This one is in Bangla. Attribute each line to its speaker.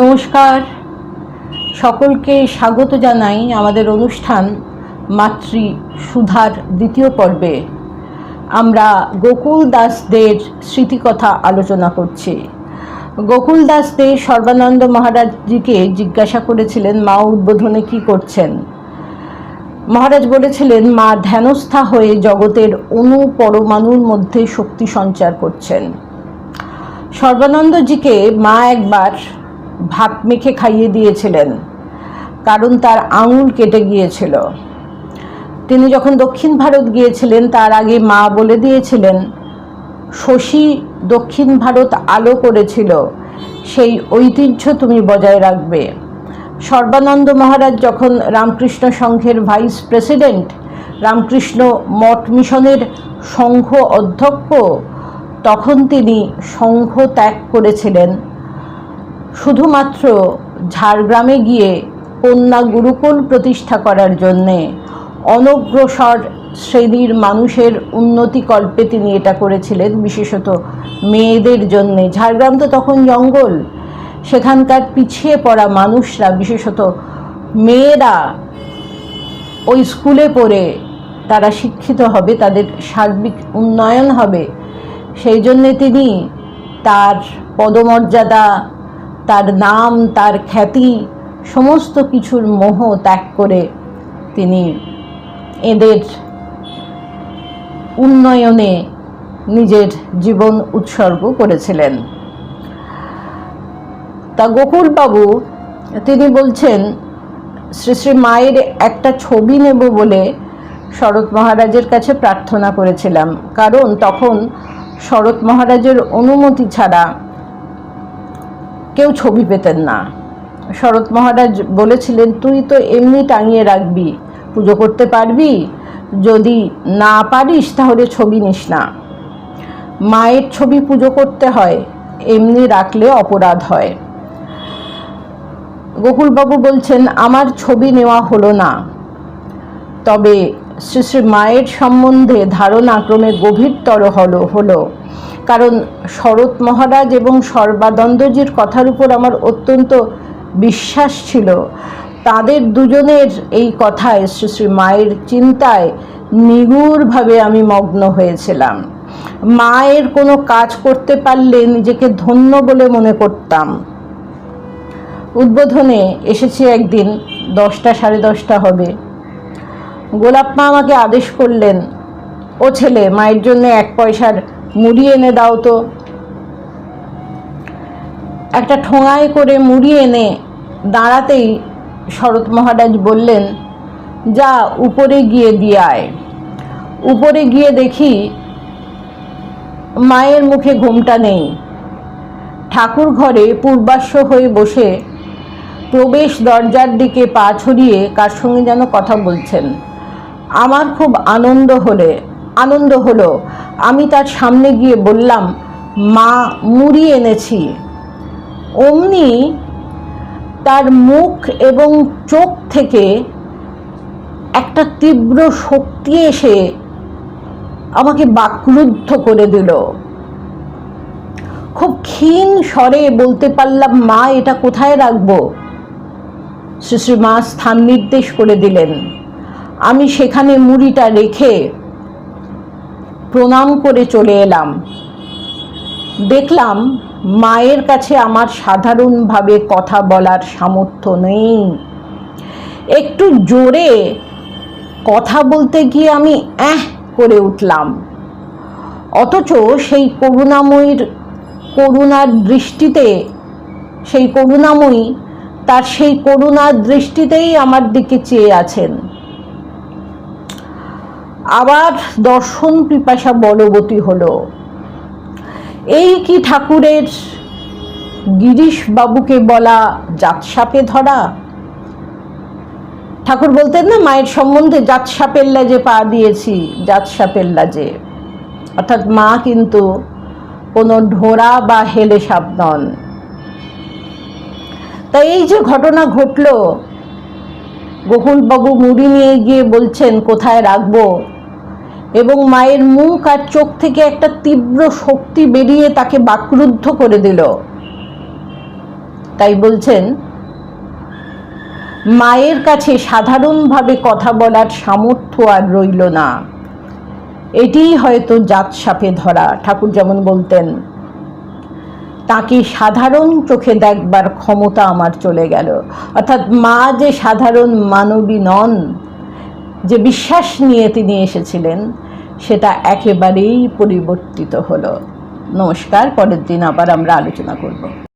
Speaker 1: নমস্কার। সকলকে স্বাগত জানাই আমাদের অনুষ্ঠান মাতৃ সুধার দ্বিতীয় পর্বে। আমরা গোকুল দাসদের স্মৃতিকথা আলোচনা করছি। গোকুল দাস দে সর্বানন্দ মহারাজজিকে জিজ্ঞাসা করেছিলেন, মা উদ্বোধনে কি করছেন? মহারাজ বলেছিলেন, মা ধ্যানস্থা হয়ে জগতের অণু পরমাণুর মধ্যে শক্তি সঞ্চার করছেন। সর্বানন্দজিকে মা একবার ভাত মেখে খাইয়ে দিয়েছিলেন। কারণ তার আঙুল কেটে গিয়েছিল। তিনি যখন দক্ষিণ ভারত গিয়েছিলেন, তার আগে মা বলে দিয়েছিলেন, শশী দক্ষিণ ভারত আলো করেছিল, সেই ঐতিহ্য তুমি বজায় রাখবে। সর্বানন্দ মহারাজ যখন রামকৃষ্ণ সংঘের ভাইস প্রেসিডেন্ট, রামকৃষ্ণ মঠ মিশনের সংঘ অধ্যক্ষ, তখন তিনি সংঘ ত্যাগ করেছিলেন। শুধুমাত্র ঝাড়গ্রামে গিয়ে কন্যা গুরুকুল প্রতিষ্ঠা করার জন্যে অনগ্রসর শ্রেণির মানুষের উন্নতিকল্পে তিনি এটা করেছিলেন, বিশেষত মেয়েদের জন্যে। ঝাড়গ্রাম তো তখন জঙ্গল, সেখানকার পিছিয়ে পড়া মানুষরা, বিশেষত মেয়েরা ওই স্কুলে পড়ে তারা শিক্ষিত হবে, তাদের সার্বিক উন্নয়ন হবে। সেই জন্যে তিনি তার পদমর্যাদা তার নাম, তার খ্যাতি, সমস্ত কিছুর মোহ ত্যাগ করে তিনি এদের উন্নয়নে নিজের জীবন উৎসর্গ করেছিলেন। তা গোকুলবাবু, তিনি বলছেন, শ্রী শ্রী মায়ের একটা ছবি নেব বলে শরৎ মহারাজের কাছে প্রার্থনা করেছিলাম। কারণ তখন শরৎ মহারাজের অনুমতি ছাড়া কেউ ছবি পেতেন না। শরৎ মহারাজ বলেছিলেন, তুই তো এমনি টাঙিয়ে রাখবি, পুজো করতে পারবি, যদি না পারিস তাহলে ছবি নিস না। মায়ের ছবি পুজো করতে হয়, এমনি রাখলে অপরাধ হয়। গোকুলবাবু বলছেন, আমার ছবি নেওয়া হলো না। তবে শ্রী শ্রী মায়ের সম্বন্ধে ধারণা ক্রমে গভীরতর হলো হলো। কারণ শরৎ মহারাজ এবং সর্বানন্দজির কথার উপর আমার অত্যন্ত বিশ্বাস ছিল। তাদের দুজনের এই কথায়, শ্রী শ্রী মায়ের চিন্তায় নিগুড়ভাবে আমি মগ্ন হয়েছিলাম। মায়ের কোনো কাজ করতে পারলে নিজেকে ধন্য বলে মনে করতাম। উদ্বোধনে এসেছি একদিন, দশটা সাড়ে দশটা হবে। গোলাপ মা আমাকে আদেশ করলেন, ও ছেলে, মায়ের জন্য এক পয়সার মুড়ি এনে দাও তো। একটা ঠোঙায় করে মুড়ি এনে দাঁড়াতেই শরৎ মহারাজ বললেন, যা, উপরে গিয়ে দিয়ে আয়। উপরে গিয়ে দেখি মায়ের মুখে ঘুমটা নেই। ঠাকুর ঘরে পূর্বাশ্ব হয়ে বসে প্রবেশ দরজার দিকে পা ছড়িয়ে কার সঙ্গে যেন কথা বলছেন। আমার খুব আনন্দ হলে আনন্দ হলো। আমি তার সামনে গিয়ে বললাম, মা, মুড়ি এনেছি। অমনি তার মুখ এবং চোখ থেকে একটা তীব্র শক্তি এসে আমাকে বাকরুদ্ধ করে দিল। খুব ক্ষীণ স্বরে বলতে পারলাম, মা, এটা কোথায় রাখব? শ্রী মা স্থান নির্দেশ করে দিলেন। আমি সেখানে মুড়িটা রেখে প্রণাম করে চলে এলাম। দেখলাম মায়ের কাছে আমার সাধারণভাবে কথা বলার সামর্থ্য নেই। একটু জোরে কথা বলতে গিয়ে আমি অ্যাহ করে উঠলাম। অথচ সেই করুণাময়ীর করুণার দৃষ্টিতে, সেই করুণাময়ী তার সেই করুণার দৃষ্টিতেই আমার দিকে চেয়ে আছেন। আবার দর্শন পিপাসা বলবতী হলো। এই কি ঠাকুরের গিরিশ বাবুকে বলা জাতসাপে ধরা? ঠাকুর বলতেন না, মায়ের সম্বন্ধে জাতসাপের লাজে পা দিয়েছি জাতসাপের লাজে অর্থাৎ মা কিন্তু কোনো ঢোরা বা হেলে সাপ নন। তাই এই যে ঘটনা ঘটল, গোকুলবাবু মুড়ি নিয়ে গিয়ে বলছেন, কোথায় রাখব? এবং মায়ের মুখ আর চোখ থেকে একটা তীব্র শক্তি বেরিয়ে তাকে বাকরুদ্ধ করে দিল। তাই বলছেন, মায়ের কাছে সাধারণভাবে কথা বলার সামর্থ্য আর রইল না। এটিই হয়তো জাত সাপে ধরা। ঠাকুর যেমন বলতেন, তাকে সাধারণ চোখে দেখবার ক্ষমতা আমার চলে গেল। অর্থাৎ মা যে সাধারণ মানবী নন, যে বিশ্বাস নিয়ে তিনি এসেছিলেন সেটা একেবারেই পরিবর্তিত হলো। নমস্কার পরের দিন আবার আমরা আলোচনা করব।